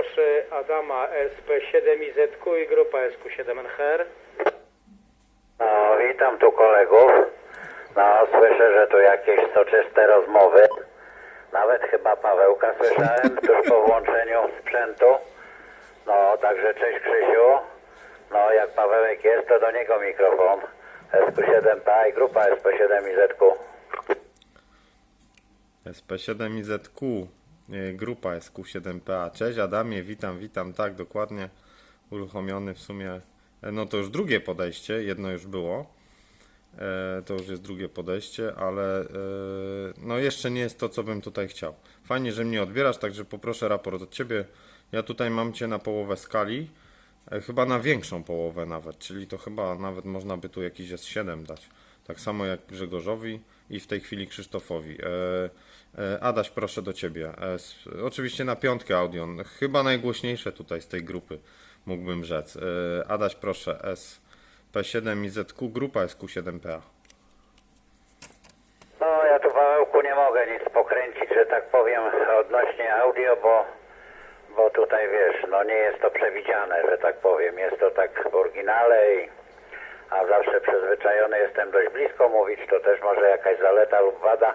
proszę Adama SP7IZQ i grupa SQ7NHR. No, witam tu kolegów. No, słyszę, że tu jakieś soczyste rozmowy. Nawet chyba Pawełka słyszałem tuż po włączeniu sprzętu. No, także cześć Krzysiu. No, jak Pawełek jest, to do niego mikrofon. SQ7PA i grupa SP7IZQ. SP7IZQ, y, grupa SQ7PA. Cześć Adamie, witam, witam, tak, dokładnie. Uruchomiony w sumie, e, no to już drugie podejście, jedno już było. E, To już jest drugie podejście, ale e, no jeszcze nie jest to, co bym tutaj chciał. Fajnie, że mnie odbierasz, także poproszę raport od Ciebie. Ja tutaj mam Cię na połowę skali, e, chyba na większą połowę nawet, czyli to chyba nawet można by tu jakiś S7 dać. Tak samo jak Grzegorzowi i w tej chwili Krzysztofowi. E, e, Adaś, proszę do Ciebie. E, s- oczywiście na piątkę audio, chyba najgłośniejsze tutaj z tej grupy, mógłbym rzec. Adaś, proszę, SP7 i ZQ, grupa SQ7PA. No, ja tu Pawełku nie mogę nic pokręcić, że tak powiem, odnośnie audio, bo, bo tutaj wiesz, no nie jest to przewidziane, że tak powiem. Jest to tak w oryginale i a zawsze przyzwyczajony jestem dość blisko mówić, to też może jakaś zaleta lub wada.